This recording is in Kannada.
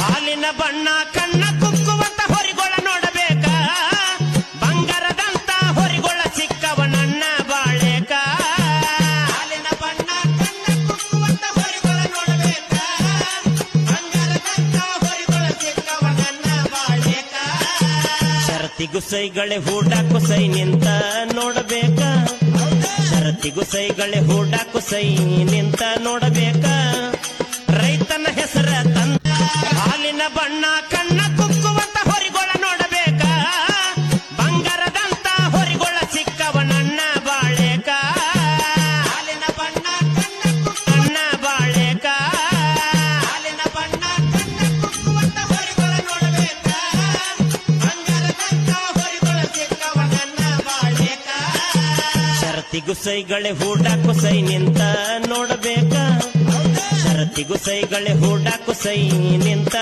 ಹಾಲಿನ ಬಣ್ಣ ಕಣ್ಣ ಕುಕ್ಕುವಂತ ಹೊರಿಗೊಳ ನೋಡಬೇಕ. ಬಂಗಾರದಂತ ಹೊರಿಗೊಳ ಸಿಕ್ಕವನನ್ನ ಬಾಳೆಕ. ಹಾಲಿನ ಬಣ್ಣ ಕಣ್ಣ ಕುಕ್ಕುವಂತ ಹೊರಿಗೊಳ ನೋಡಬೇಕ. ಬಂಗಾರದಂತ ಹೊರಿಗೊಳ ಸಿಕ್ಕವ ನನ್ನ ಬಾಳೆಕ. ಶರತಿಗೂ ಸೈಗಳೆ ಹೂಡಾಕು ಸೈ ನಿಂತ ನೋಡಬೇಕ. ಶರತಿಗೂ ಸೈಗಳೆ ಹೂಡಾಕು ಸೈ ನಿಂತ ನೋಡಬೇಕ. ಬಣ್ಣ ಕಣ್ಣ ಕುಕ್ಕುವಂತ ಹೊರಿಗೊಳ ನೋಡಬೇಕ. ಬಂಗಾರದಂತ ಹೊರಿಗೊಳ ಸಿಕ್ಕವ ನನ್ನ ಬಾಳೆಕ. ಹಾಲಿನ ಬಣ್ಣ ಕಣ್ಣ ಬಾಳೆಕ. ಹಾಲಿನ ಬಣ್ಣ ಕಣ್ಣ ಕುಕ್ಕುವಂತ ಹೊರಿಗೊಳ ನೋಡಬೇಕ. ಬಂಗಾರದಂತ ಹೊರಿಗೊಳ ಸಿಕ್ಕವ ನನ್ನ ಬಾಳೆಕ. ಶರತಿಗೂ ಸೈಗಳೆ ಹೂಡಾಕು ಸೈ ನಿಂತ ನೋಡಬೇಕ. ಶರತಿಗೂ ಸೈಗಳೆ ಹೂಡಾಕು ಸೈ ನಿಂತ